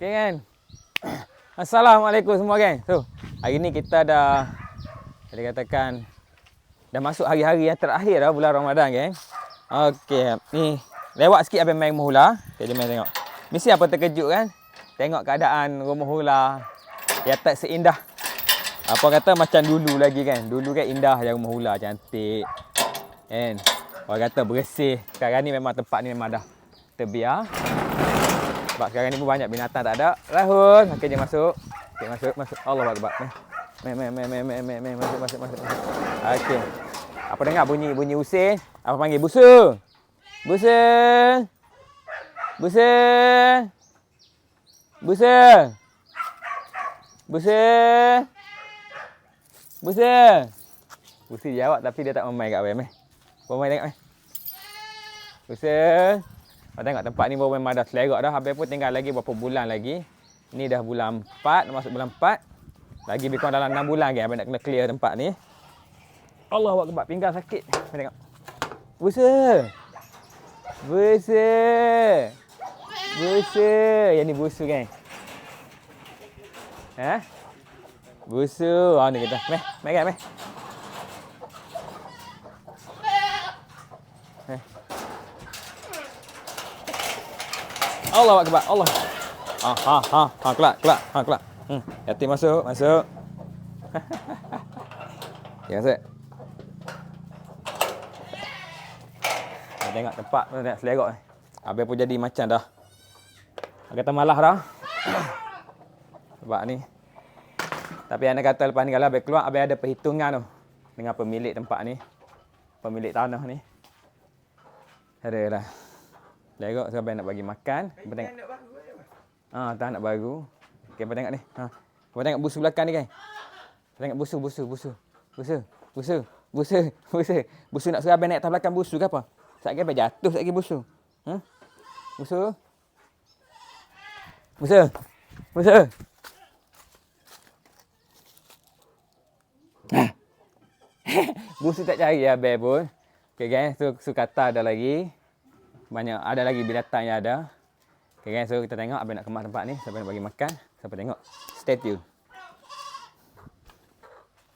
Okay kan? Assalamualaikum semua geng. So, hari ni kita dah boleh katakan dah masuk hari-hari yang terakhir dah bulan Ramadan geng. Okey, ni lewat sikit abang main hula. Okay, jom tengok. Mesti apa terkejut kan? Tengok keadaan rumah hula. Ya tak seindah apa kata macam dulu lagi kan. Dulu kan indah je rumah hula cantik. Kan? Orang kata bersih. Sekarang ni memang tempat ni memang dah terbiar. Sebab sekarang ni pun banyak binatang tak ada. Rahul, okey jom masuk. Okey masuk, masuk. Allah Akbar. Meh, meh, meh, meh, meh, meh, meh, masuk, masuk, masuk. Okey. Apa dengar bunyi bunyi usin? Apa panggil busu? Busu. Busu. Busu. Busu. Busu. Busu jawab tapi dia tak memai kat Abang. Meh. Memai tengok meh. Busu. Kau tengok tempat ni baru memang dah selerak dah. Habis pun tinggal lagi berapa bulan lagi. Ni dah bulan 4, dah masuk bulan 4. Lagi lebih kurang dalam 6 bulan lagi abang nak kena clear tempat ni. Allah awak kebab pinggang sakit. Abang tengok. Busa. Busa. Busa. Yang ni busu kan? Ha? Busu. Oh ni kita. Meh, meh kan meh. Allah Akbar. Allah. Ha ha ha ha kelak kelak ha kelak. Hmm. Yatim masuk masuk. ya. Ha, tengok tempat tu tengok selerok ni. Habis pun jadi macam dah. Kata malah dah. Sebab ni. Tapi anda kata lepas ni kalau habis keluar habis ada perhitungan tu dengan pemilik tempat ni. Pemilik tanah ni. Ada lah. Lerok sampai nak bagi makan. Apa tengok? Ha, tak nak baru. Okey, apa tengok ni? Ha. Apa tengok busu belakang ni kan? Tengok busu, busu, busu. Busu, busu, busu, busu. Busu nak suruh abang naik atas belakang busu ke apa? Satgi abang jatuh satgi busu. Ha? Busu. Busu. Busu. Ha. busu tak cari abang pun. Okey guys, so sukata ada lagi banyak ada lagi binatang yang ada. Okay, guys, so kita tengok abang nak kemas tempat ni, siapa nak bagi makan, siapa tengok. Stay tune.